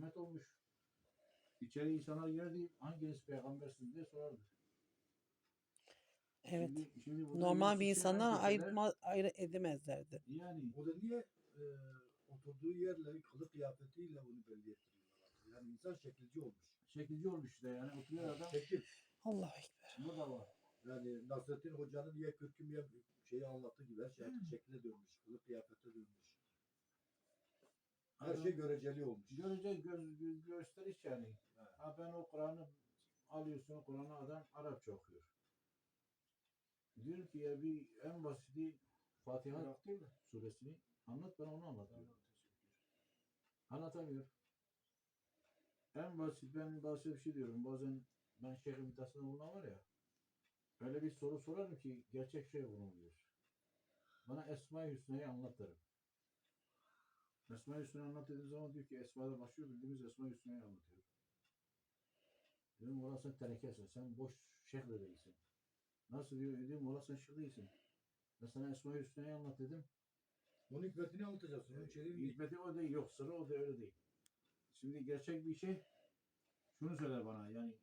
rahmet olmuş. İçeri insanlar girdi, hanginiz peygambersiniz diye sorardı. Evet. Şimdi, şimdi Normal bir insandan ayırma, ayrı edemezlerdi. Yani O da niye e, oturduğu yerle, kılık kıyafetiyle bunu belli ettiriyorlar. Yani insan şekilci olmuş. şekilci olmuş işte yani oturuyor adam. Şekil. Allah ekber. Bu da var. Yani Nasrettin Hoca'nın ya kürküm şeyi anlattığı gibi her şey Hmm. şekle dönmüş. Kılık kıyafete dönmüş. Şey göreceli olmuş. Görece göz, göz, gösteriş yani. Ha ben o Kur'an'ı alıyorsun Kur'an'ı adam Arapça okuyor. Diyorum ki ya bir en basiti Fatiha suresini anlat ben onu anlatıyorum. Anlatamıyor. En basit ben basit bir şey diyorum. Bazen ben şeyh imitasında bulunan var ya. Öyle bir soru sorarım ki gerçek şey bulunmuyor. Bana Esma-i Hüsna'yı anlat Esma-i Hüsna'yı anlat dediğim zaman diyor ki Esma'da başlıyor bildiğimiz Esma-i Hüsna'yı anlatıyor. Diyorum Mola sen tenekesin. Sen boş şeyh de değilsin. Nasıl diyor? Diyorum sen şeyh değilsin. Ben sana Esma-i Hüsna'yı anlat dedim. Onun hikmetini anlatacaksın. Onun içeriğini Hikmeti o değil. Yok sırrı o da öyle değil. Şimdi gerçek bir şey şunu söyler bana yani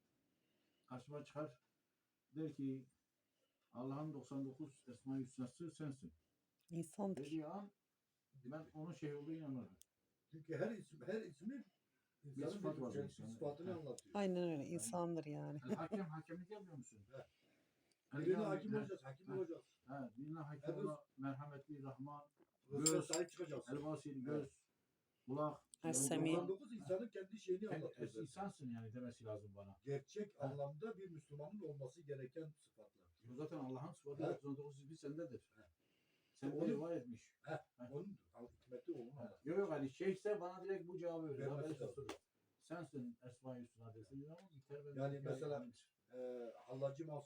karşıma çıkar der ki Allah'ın 99 Esma-i Hüsna'sı sensin. İnsandır. Dediği an ben onun şey olduğunu inanırım. Çünkü her isim, her ismin insanın sıfat bir var insanın. sıfatını Ha. anlatıyor. Aynen öyle. insandır yani. El hakem hakemlik yapmıyor musun? Evet. El Birine yani- hakim ha, olacağız, hakim Ha. olacağız. Ha, birine hakim Evet. ola, merhametli, rahman, Rızka Göz. sahip çıkacaksın. el basil, göz, kulak. Es-Semi. 99 insanın kendi şeyini Sen anlatıyor. es- zaten. insansın yani demesi lazım bana. Gerçek Ha. anlamda bir Müslümanın olması gereken sıfatlar. Bu zaten Allah'ın sıfatı Evet. 99 ismi sendedir. Sende Onu- var etmiş. Onun hikmeti onun. Yok yok hani şeyse bana direkt bu cevabı Haberi lazım. susturur. Sensin Esma-i Hüsna desin. Ama biter ben- Yani mesela- Ee, Hallacı Mansur